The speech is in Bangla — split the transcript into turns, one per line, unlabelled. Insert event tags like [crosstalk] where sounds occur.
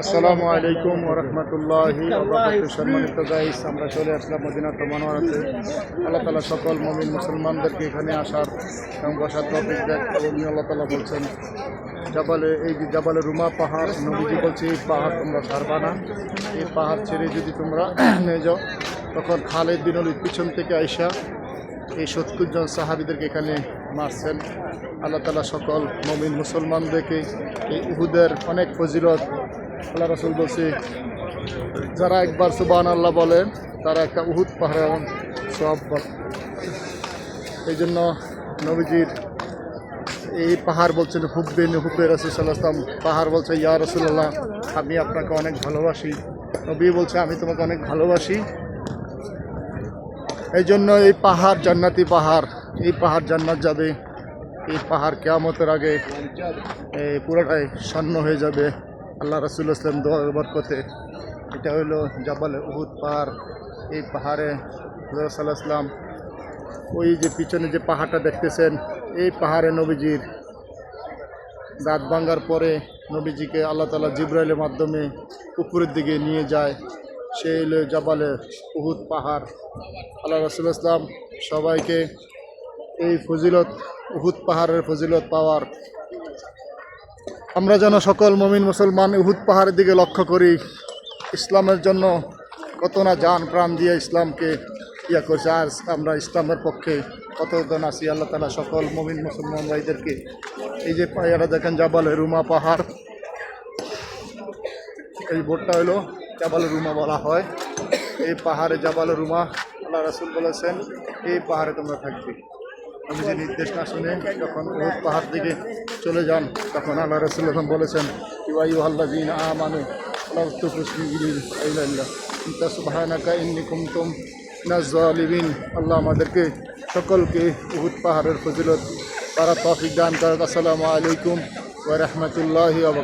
আসসালামু আলাইকুম ওরহমতুল্লাহি সম্মানিত গাইস আমরা চলে আসলাম মদিনাত মনোয়ারাতে আল্লাহ তালা সকল মমিন মুসলমানদেরকে এখানে আসার এবং বসার তফিক দেখ আল্লাহ তালা বলছেন, জাবালে এই যে জাবালে রুমা পাহাড়, নবীজি বলছে, এই পাহাড় তোমরা ছাড়বা না। এই পাহাড় ছেড়ে যদি তোমরা [clears throat] নিয়ে যাও, তখন খালেদ বিন অলির পিছন থেকে আইসা এই সত্তর জন সাহাবিদেরকে এখানে মারছেন। আল্লাহ তালা সকল মমিন মুসলমানদেরকে এই উহুদের অনেক ফজিলত আল্লাহ রসুল বলছে, যারা একবার সুবান আল্লাহ বলেন তারা একটা উহুদ পাহাড়ে সব এই জন্য নবীজির এই পাহাড় বলছেন, হুব্বে হুব্বে রসুলাম পাহাড় বলছে, ইয়া রসুল্লাহ আমি আপনাকে অনেক ভালোবাসি। নবী বলছে, আমি তোমাকে অনেক ভালোবাসি। এই জন্য এই পাহাড় জান্নাতি পাহাড়, এই পাহাড় জান্নাত যাবে। এই পাহাড় কেয়ামতের আগে পুরোটাই স্বর্ণ হয়ে যাবে। আল্লাহ রসুল ইসলাম দোয়ার বরকতে এটা হলো জাবালে উহুদ পাহাড়। এই পাহাড়ে সাল্লাহ ইসলাম ওই যে পিছনে যে পাহাড়টা দেখতেছেন, এই পাহাড়ে নবীজির দাঁত ভাঙ্গার পরে নবীজিকে আল্লাহ তালা জিব্রাইলের মাধ্যমে উপরের দিকে নিয়ে যায়। সেই হলো জাবালে উহুদ পাহাড়। আল্লাহ রসুল ইসলাম সবাইকে এই ফজিলত, উহুদ পাহাড়ের ফজিলত পাওয়ার আমরা যেন সকল মমিন মুসলমান উহুদ পাহাড়ের দিকে লক্ষ্য করি। ইসলামের জন্য কত না যান প্রাণ দিয়ে ইসলামকে ইয়া করছে। আর আমরা ইসলামের পক্ষে কতজন আছি? আল্লাহ তালা সকল মমিন মুসলমান ভাইদেরকে এই যে এরা দেখেন, জাবালে রুমা পাহাড়। এই বোর্ডটা হলো জাবালে রুমা বলা হয়। এই পাহাড়ে জাবালে রুমা আল্লাহ রাসুল বলেছেন, এই পাহাড়ে তোমরা থাকবে। আমি যে নির্দেশ না শুনে যখন ওই পাহাড় দিকে চলে যান, তখন আল্লাহ রসুল যখন বলেছেন ইউআই আল্লাহ আমানু সুবাহানাকা ইন্নি কুমতুম নাজলিবিন আল্লাহ আমাদেরকে সকলকে উহুদ পাহাড়ের ফজিলত তারা তফিক দান করেন। আসসালামু আলাইকুম ওয়া রাহমাতুল্লাহি ওয়া